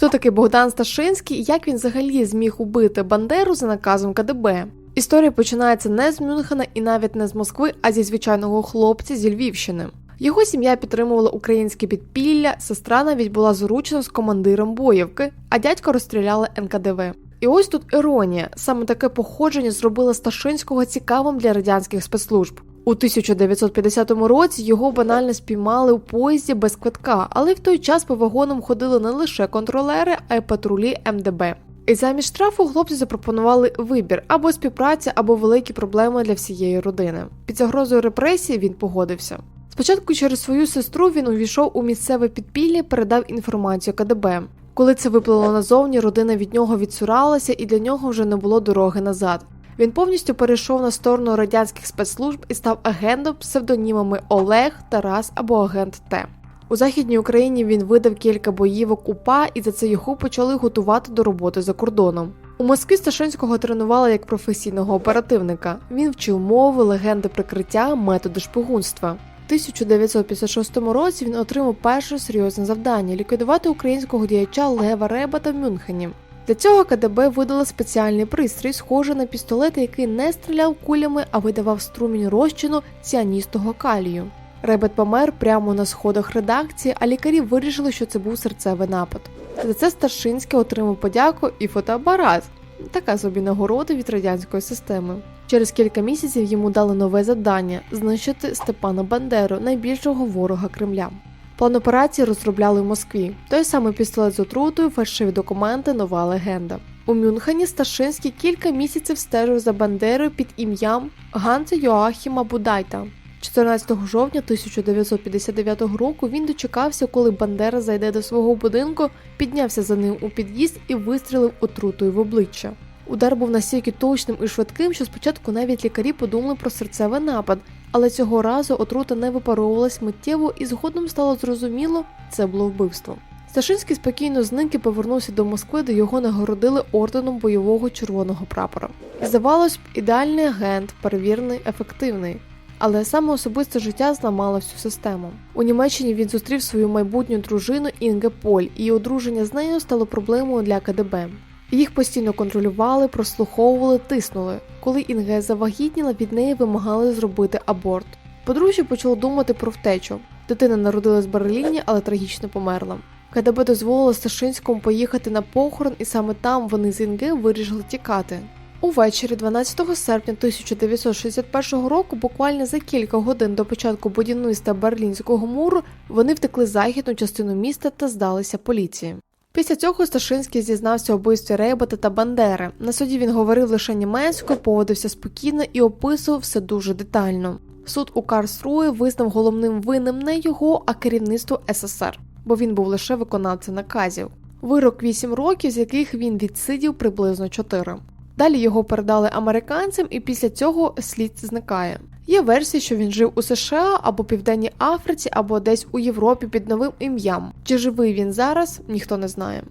Хто такий Богдан Сташинський і як він взагалі зміг убити Бандеру за наказом КДБ? Історія починається не з Мюнхена і навіть не з Москви, а зі звичайного хлопця зі Львівщини. Його сім'я підтримувала українське підпілля, сестра навіть була зручна з командиром боївки, а дядько розстріляли НКДВ. І ось тут іронія: саме таке походження зробило Сташинського цікавим для радянських спецслужб. У 1950 році його банально спіймали у поїзді без квитка, але в той час по вагонам ходили не лише контролери, а й патрулі МДБ. І замість штрафу хлопці запропонували вибір або співпраця, або великі проблеми для всієї родини. Під загрозою репресії він погодився. Спочатку через свою сестру він увійшов у місцеве підпілля, передав інформацію КДБ. Коли це виплило назовні, родина від нього відсуралася, і для нього вже не було дороги назад. Він повністю перейшов на сторону радянських спецслужб і став агентом псевдонімами Олег, Тарас або Агент Т. У західній Україні він видав кілька боївок УПА, і за це його почали готувати до роботи за кордоном. У Москві Сташинського тренували як професійного оперативника. Він вчив мови, легенди прикриття, методи шпигунства. У 1956 році він отримав перше серйозне завдання ліквідувати українського діяча Лева Ребата в Мюнхені. Для цього КДБ видало спеціальний пристрій, схожий на пістолет, який не стріляв кулями, а видавав струмінь розчину ціаністого калію. Ребет помер прямо на сходах редакції, а лікарі вирішили, що це був серцевий напад. За це Старшинський отримав подяку і фотоапарат. Така собі нагорода від радянської системи. Через кілька місяців йому дали нове завдання знищити Степана Бандеру, найбільшого ворога Кремля. План операції розробляли в Москві. Той самий пістолет з отрутою, фальшиві документи, нова легенда. У Мюнхені Сташинський кілька місяців стежив за Бандерою під ім'ям Ганса Йоахіма Будайта. 14 жовтня 1959 року він дочекався, коли Бандера зайде до свого будинку, піднявся за ним у під'їзд і вистрілив отрутою в обличчя. Удар був настільки точним і швидким, що спочатку навіть лікарі подумали про серцевий напад, але цього разу отрута не випаровувалась миттєво і згодом стало зрозуміло, це було вбивство. Сташинський спокійно зник і повернувся до Москви, де його нагородили орденом бойового червоного прапора. Здавалось б, ідеальний агент, перевірений, ефективний. Але саме особисте життя зламало всю систему. У Німеччині він зустрів свою майбутню дружину Інге Поль, і одруження з нею стало проблемою для КДБ. Їх постійно контролювали, прослуховували, тиснули. Коли Інге завагітніла, від неї вимагали зробити аборт. Подружжя почало думати про втечу. Дитина народилась в Берліні, але трагічно померла. КДБ дозволило Сташинському поїхати на похорон, і саме там вони з Інге вирішили тікати. Увечері 12 серпня 1961 року, буквально за кілька годин до початку будівництва Берлінського муру, вони втекли західну частину міста та здалися поліції. Після цього Сташинський зізнався у вбивстві та Бандери. На суді він говорив лише німецькою, поводився спокійно і описував все дуже детально. Суд у Карсруї визнав головним винним не його, а керівництво СССР, бо він був лише виконавцем наказів. Вирок 8 років, з яких він відсидів приблизно 4. Далі його передали американцям, і після цього слід зникає. Є версії, що він жив у США або Південній Африці, або десь у Європі під новим ім'ям. Чи живий він зараз, ніхто не знає.